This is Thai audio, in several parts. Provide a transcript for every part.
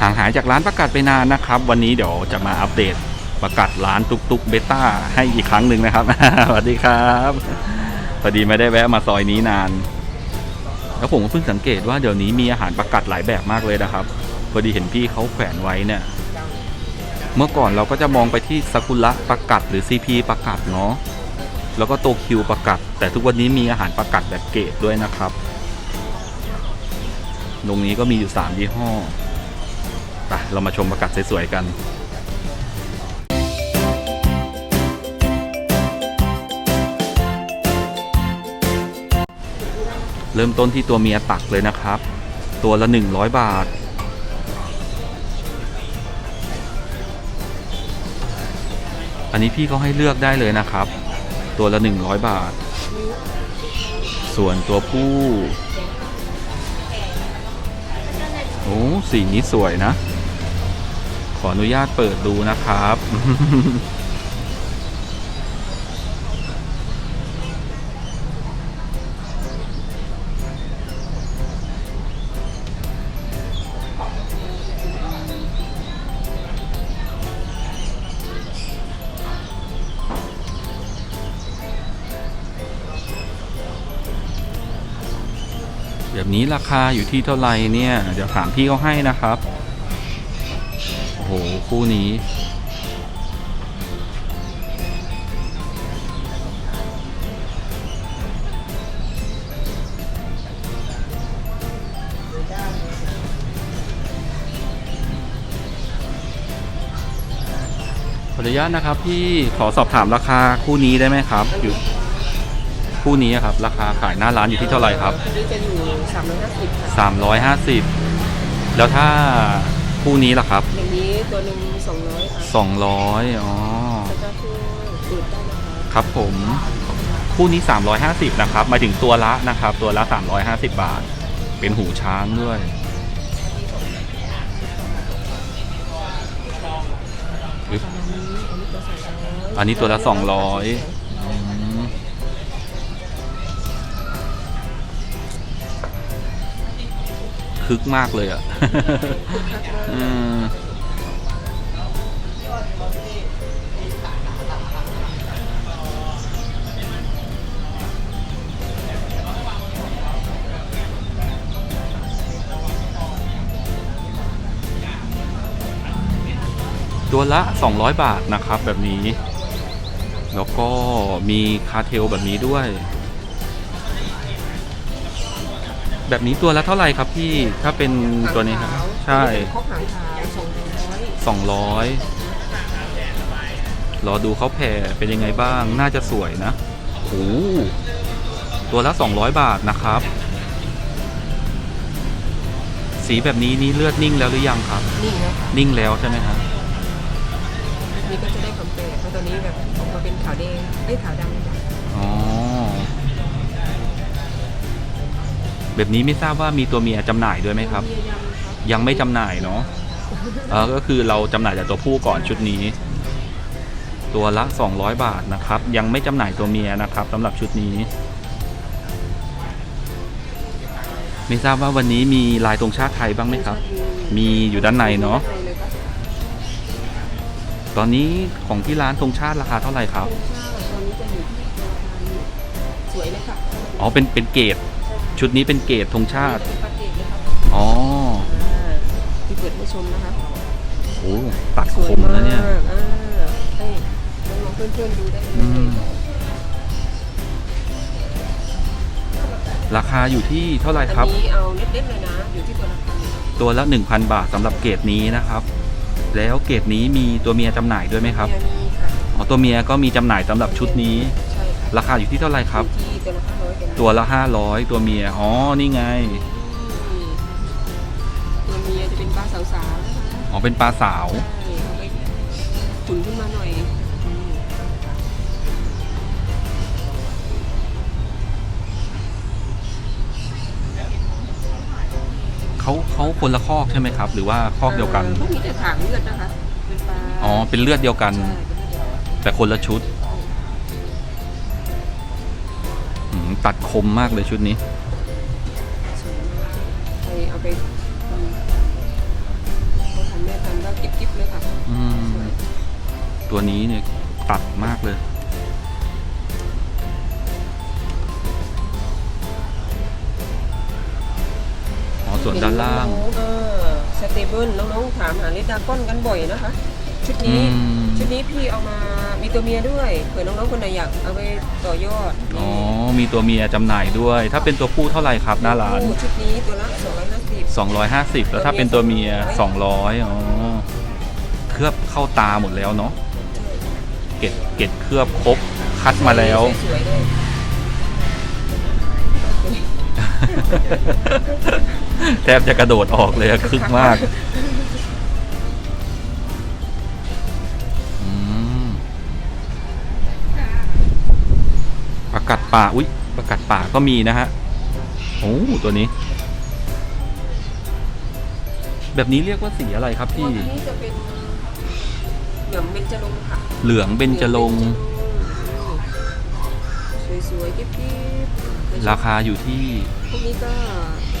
ห่างหายจากร้านประกาศไปนานนะครับ วันนี้เดี๋ยวจะมาอัปเดตประกาศร้านตุกตุกเบต้าให้อีกครั้งหนึ่งนะครับ สวัสดีครับพอดีไม่ได้แวะมาซอยนี้นาน แล้วผมก็เพิ่งสังเกตว่าเดี๋ยวนี้มีอาหารประกาศหลายแบบมากเลยนะครับพอดีเห็นพี่เขาแขวนไว้เนี่ย เมื่อก่อนเราก็จะมองไปที่ซากุระประกาศหรือ CP ประกาศเนาะแล้วก็โตคิวประกาศแต่ทุกวันนี้มีอาหารประกาศแบบเกรดด้วยนะครับตรงนี้ก็มีอยู่ 3 ยี่ห้อ ไปเรามาชมประกาศสวยๆกันเริ่มต้นที่ตัวเมียตักเลยนะครับ ตัวละ 100 บาท อันนี้พี่เขาให้เลือกได้เลยนะครับ ตัวละ 100 บาท ส่วนตัวผู้ โอ้ สีนี้สวยนะ ขออนุญาตเปิดดูนะครับ แบบนี้ราคาอยู่ที่เท่าไหร่เนี่ย เดี๋ยวถามพี่เขาให้นะครับ คู่นี้ ขออนุญาตนะครับพี่ขอสอบถามราคาคู่นี้ได้ไหมครับ อยู่คู่นี้อะครับ ราคาขายหน้าร้านอยู่ที่เท่าไหร่ครับ อันนี้จะอยู่สามร้อยห้าสิบค่ะสามร้อยห้าสิบแล้วถ้า คู่นี้ล่ะครับ อย่างนี้ตัวหนึ่งสองร้อยค่ะงร้อยอ๋อแล้วก็คือดูดได้นะครับครับผม คู่นี้สามร้อยห้าสิบนะครับมาถึงตัวละนะครับ ตัวละสามร้อยห้าสิบบาท เป็นหูช้างด้วย อันนี้ตัวละสองร้อย คึกมากเลยอะอืมตัวละ 200 บาทนะครับแบบนี้ แล้วก็มีคาเทลแบบนี้ด้วย แบบนี้ตัวละเท่าไหร่ครับพี่ถ้าเป็นตัวนี้ครับ ใช่คอกหางขาวสองร้อย200รอดูเขาแผ่เป็นยังไงบ้างน่าจะสวยนะโอ้โหตัวละ200บาทนะครับ สีแบบนี้นี่เลือดนิ่งแล้วหรือยังครับนี่นะคะนิ่งแล้วใช่ไหมครับนี่ก็จะได้ความแปลกเพราะตัวนี้แบบออกมาเป็นขาวแดงไอ้ยขาวดำ แบบนี้ไม่ทราบว่ามีตัวเมียจำหน่ายด้วยไหมครับมียำครับ ยังไม่จำหน่ายเนาะเออก็คือเราจำหน่ายแต่ตัวผู้ก่อนชุดนี้ ตัวละ 200 บาทนะครับ ยังไม่จำหน่ายตัวเมียนะครับสำหรับชุดนี้ ไม่ทราบว่าวันนี้มีลายธงชาติไทยบ้างไหมครับ มีอยู่ด้านในเนาะด้เลยครับตอนนี้ของที่ร้านธงชาติราคาเท่าไหร่ครับธงชาติตอนนี้จะอยู่ที่ราคาสวยเลยค่ะ อ๋อเป็นเป็นเกรด ชุดนี้เป็นเกรดธงชาติ เป็นปาเกตเลยครับอ๋ออ่าที่เปิดให้ชมนะคะโอ้ตัดสควยมมากนะเนี่ย อ่าให้น้องๆเพื่อนๆดูได้เลอืมยราคาอยู่ที่เท่าไหร่ครับ อันนี้เอาเล็กๆเลยนะอยู่ที่ตัวละพันครับตัวละ 1,000 บาทสำหรับเกรดนี้นะครับ แล้วเกรดนี้มีตัวเมียจำหน่ายด้วยไหมครับเมียมีค่ะอ๋อ ตัวเมียก็มีจำหน่ายสำหรับชุดนี้ใช่ค่ะ ราคาอยู่ที่เท่าไหร่ครับอยู่ที่ตัวละห้าร้อยเป็นตัวละ500ตัวเมีย อ๋อ นี่ไง ตัวเมียจะเป็นปลาสาวๆนะคะอ๋อ เป็นปลาสาว ใช่เอาไปขุนขึ้นมาหน่อยอืมเขาเขาคนละคอกใช่ไหมครับ หรือว่าคอกเดียวกัน พวกมีแต่ถางเลือดนะคะ เป็นปลาอ๋อ เป็นเลือดเดียวกัน ใช่เป็นเลือดเดียวกันแต่คนละชุดอื ตัดคมมากเลยชุดนี้ ไปเอาไปทำแม่ทำแล้วกิบกิบเลยค่ะตัวนี้เนี่ยตัดมากเลยส่วนด้านล่าง เออสเตเบิลน้องๆถามหาลิดาก้อนกันบ่อยนะคะ ชุดนี้ชุดนี้พี่เอามา มีตัวเมียด้วยเผื่อน้องๆคนไหนอยากเอาไปต่อยอดอ๋อ มีตัวเมียจำหน่ายด้วย ถ้าเป็นตัวผู้เท่าไหร่ครับหน้าร้าน คู่ชุดนี้ตัวละ250 250 แล้วถ้าเป็นตัวเมีย 200 อ๋อ เคลือบเข้าตาหมดแล้วเนาะ เกล็ดเกล็ดเคลือบครบ คัดมาแล้ว สวยๆเลยแทบจะกระโดดออกเลยอะคึกมาก กัดป่าอุ๊ยประกัดป่าก็มีนะฮะโอ้ตัวนี้ แบบนี้เรียกว่าสีอะไรครับตัวพี่นี้จะเป็นเหลืองเบญจรงค์ค่ะเหลืองเบญจรงค์สวยๆกิ๊บๆราคาอยู่ที่ พวกนี้ก็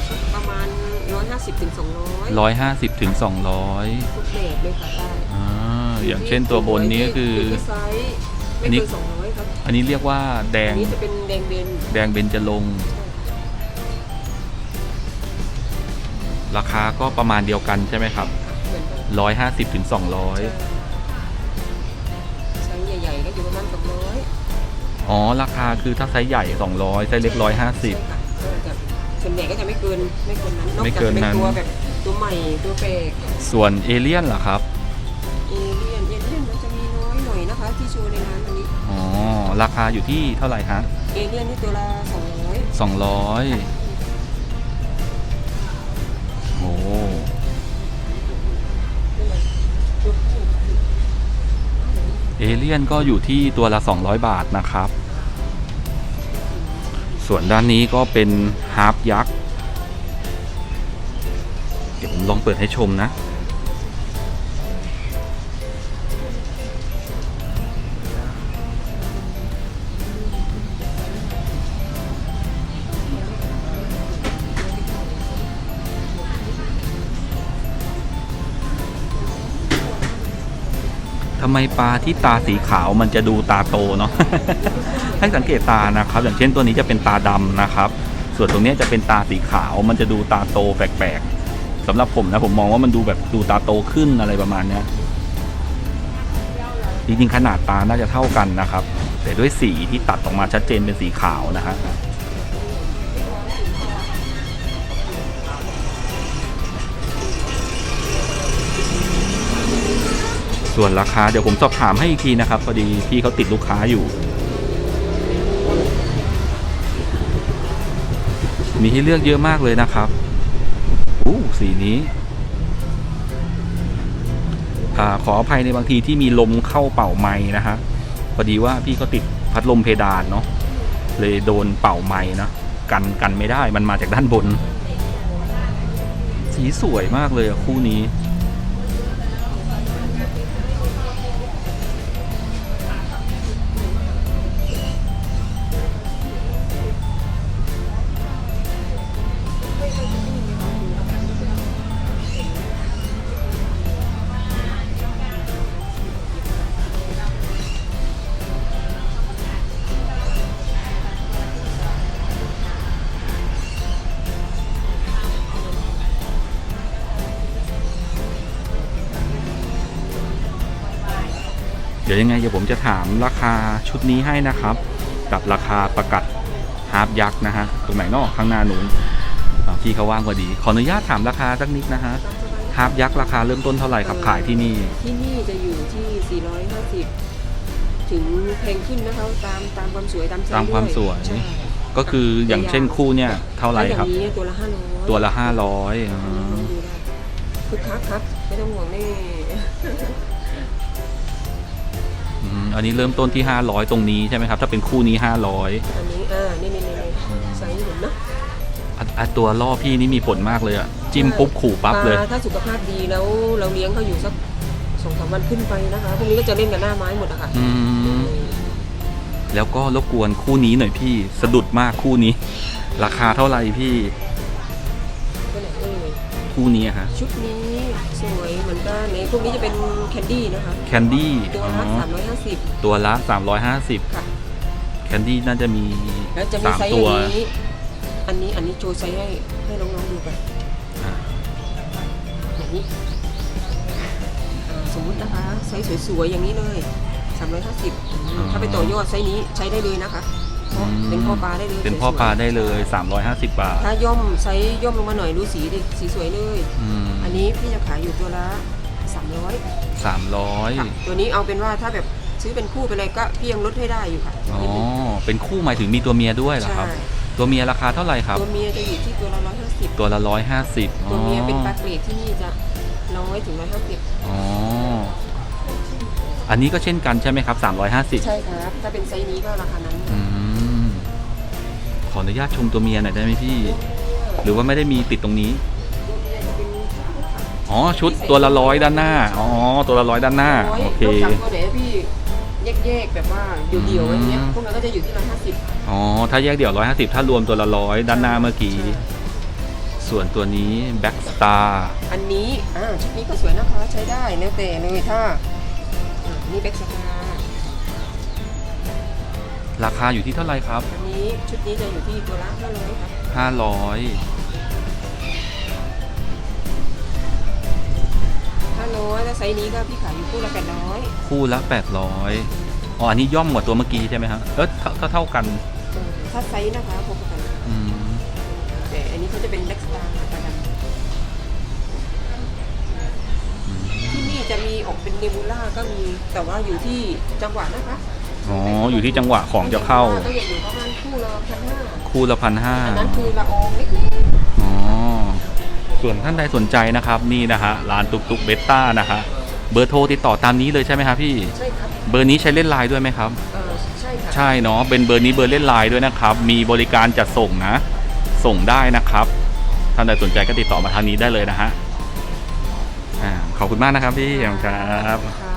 สักประมาณ 150ถึง200 150ถึง200ทุกเบรดเลยค่ะได้อ่าอย่างเช่นตัวบนนี้ก็คือที่ไซส์อัไม่นนี้เกิน200ครับ อันนี้เรียกว่าแดอังนนี้จะเป็นแดงเบนแดงเบญจรงค์ราคาก็ประมาณเดียวกันใช่ไหมครับ เหมือนกัน150ถึง200 ไซส์ใหญ่ๆก็อยู่ประมาณ200อ๋อ ราคาคือถ้าไซส์ใหญ่ 200 ไซส์เล็กใช่ค่ะก็จะส่วนใหญ่ก็จะไม่เกินไม่เกินนั้นนอกไม่จากเกินจะเป็นนั้นตัวแบบตัวใหม่ตัวแปลก150ส่วนเอเลี่ยนล่ะครับ เอเลี่ยนเอเลี่ยนมันจะมีน้อยหน่อยนะคะ ที่โชว์ในร้านอันนี้อ๋อ ราคาอยู่ที่เท่าไหร่ฮะเอเลี่ยนนี่ตัวละ200 200โอ้ตัวผู้เอเลี่ยนก็อยู่ที่ตัวละ 200 บาทนะครับ ส่วนด้านนี้ก็เป็นฮาร์ปยักษ์ เดี๋ยวผมลองเปิดให้ชมนะ ทำไมปลาที่ตาสีขาวมันจะดูตาโตเนาะให้สังเกตตานะครับ อย่างเช่นตัวนี้จะเป็นตาดำนะครับ ส่วนตรงนี้จะเป็นตาสีขาวมันจะดูตาโตแปลกๆสำหรับผมนะผมมองว่ามันดูแบบดูตาโตขึ้นอะไรประมาณเนี้ยจริงๆขนาดตาน่าจะเท่ากันนะครับ แต่ด้วยสีที่ตัดออกมาชัดเจนเป็นสีขาวนะฮะ ส่วนราคาเดี๋ยวผมสอบถามให้อีกทีนะครับพอดีพี่เขาติดลูกค้าอยู่ มีให้เลือกเยอะมากเลยนะครับอู้สีนี้อขออภัยในบางทีที่มีลมเข้าเป่าไม้นะฮะพอดีว่าพี่ก็ติดพัดลมเพดานเนาะเลยโดนเป่าไม้นะกันกันไม่ได้มันมาจากด้านบน สีสวยมากเลยอะคู่นี้ ดี๋ยวยังไงเดี๋ยวผมจะถามราคาชุดนี้ให้นะครับ กับราคาประกัดฮาร์ปยักษ์นะฮะตรงไหนเนอกข้างหน้านู้นอ่าพี่เขาว่างพอดี ขออนุญาตถามราคาสักนิดนะฮะฮาร์ปยักษ์ราคาเริ่มต้นเท่าไหร่ครับขายที่นี่ ที่นี่จะอยู่ที่ 450 ถึงแพงขึ้นนะคะตามตามความสวยตามไซส์ตามความสวยใช่ก็คืออย่างเช่นคู่เนี่ยเท่าไหร่ครับถ้าอย่างนี้ตัวละ500ตัวละห้าร้อยดูได้คือคักครับไม่ต้องห่วงแน่ อันนี้เริ่มต้นที่ห้าร้อยตรงนี้ใช่ไหมครับ ถ้าเป็นคู่นี้ห้าร้อยอันนี้อ่านี่นี่นี่ไซส์หนุนนะอะตัวล่อพี่นี่มีผลมากเลยอะจิ้มปุ๊บขู่ปั๊บเลย ปาถ้าสุขภาพดีแล้วเราเลี้ยงเขาอยู่สักสองสามวันขึ้นไปนะคะพวกนี้ก็จะเล่นกับหน้าไม้หมดอะค่ะอืม แล้วก็รบกวนคู่นี้หน่อยพี่สะดุดมากคู่นี้ ราคาเท่าไหร่พี่ตัวไหนเอ่ย คู่นี้อะฮะชุดนี้สวยเหมือนกันในพวกนี้จะเป็นแคนดี้นะคะ แคนดี้ตัวละสามร้อยห้าสิบตัวละ 350 ค่ะ แคนดี้น่าจะมีแล้วจะมีสามไซส์ตัวอันนี้ อันนี้อันนี้โชว์ไซส์ให้ให้น้องๆดูกันอะอย่างนี้อ่าสมมุตินะคะไซส์สวยๆอย่างนี้เลย350ถ้าไปต่อยอดไซส์นี้ใช้ได้เลยนะคะ เพราะเป็นพ่อปลาได้เลยเป็นพ่อสวยๆปลาได้เลย 350 บาท ถ้าย่อมไซส์ย่อมลงมาหน่อยดูสีดิสีสวยเลย อืมอันนี้พี่จะขายอยู่ตัวละ300ค่ะ300ตัวนี้เอาเป็นว่าถ้าแบบซื้อเป็นคู่ไปเลยก็พี่ยังลดให้ได้อยู่ค่ะอ๋อ เป็นคู่หมายถึงมีตัวเมียด้วยเหรอใช่ครับ ตัวเมียราคาเท่าไหร่ครับ ตัวเมียจะอยู่ที่ตัวละ150ตัวละ150ตัวเมียเป็นปอ๋ลาอเกรดที่นี่จะร้อยถึงร้อยห้าสิบอ๋อ อันนี้ก็เช่นกันใช่ไหมครับ350 ใช่ครับ ถ้าเป็นไซส์นี้ก็ราคานั้น อืมข ออนุญาตชมตัวเมียหน่อยได้ไหมพี่ หรือว่าไม่ได้มีติดตรงนี้ตัวเมียจะเป็นอ๋อชุดตัวละร้อยด้านหน้า อ๋อตัวละร้อยด้านหน้าร้ยโอเคนอกจากตัวไหนพี่แยกๆแบบว่าเดี่ยวๆอย่างเงี้ยอืมพวกนั้นก็จะอยู่ที่ร้อยห้าสิบอ๋อ ถ้าแยกเดี่ยว150ถ้ารวมตัวละร้อยด้านหน้าเมื่อกี้ ส่วนตัวนี้แบ็กสตาร์อันนี้ อ่าชุดนี้ก็สวยนะคะ ใช้ได้แล้วแต่เลยถ้าอ่านี่แบ็กสตา ร์ราคาอยู่ที่เท่าไหร่ครับอันนี้ชุดนี้จะอยู่ที่ตัวละห้าร้อยครับห้าร้อยห้าร้อยแล้วไซส์นี้ก็พี่ขายอยู่คู่ละแปดร้อยคู่ละแปดร้อยอ๋ออันนี้ย่อมกว่าตัวเมื่อกี้ใช่ไหมครับเออเท่าเท่าเท่ากันถ้าไซส์นะคะพบกันอืมแต่อันนี้เขาจะเป็นแบ็กสตาร์ตาดำอืมที่นี่จะมีออกเป็นเนบูล่าก็มีแต่ว่าอยู่ที่จังหวะนะคะ อ๋อ อยู่ที่จังหวะของจะเข้า ก็อยู่ประมาณคู่ละพันห้าคู่ละพันห้าอันนั้นคือละอองเล็กอ๋อ ส่วนท่านใดสนใจนะครับ นี่นะฮะ ร้านตุกตุกเบต้านะฮะ เบอร์โทรติดต่อตามนี้เลยใช่ไหมครับพี่ใช่ครับเบอร์นี้ใช้เล่นไลน์ด้วยไหมครับ เออใช่ค่ะใช่เนาะ เป็นเบอร์นี้เบอร์เล่นไลน์ด้วยนะครับ มีบริการจัดส่งนะ ส่งได้นะครับ ท่านใดสนใจก็ติดต่อมาทางนี้ได้เลยนะฮะ อ่า ขอบคุณมากนะครับพี่ขอบคุณครับ ค่ะ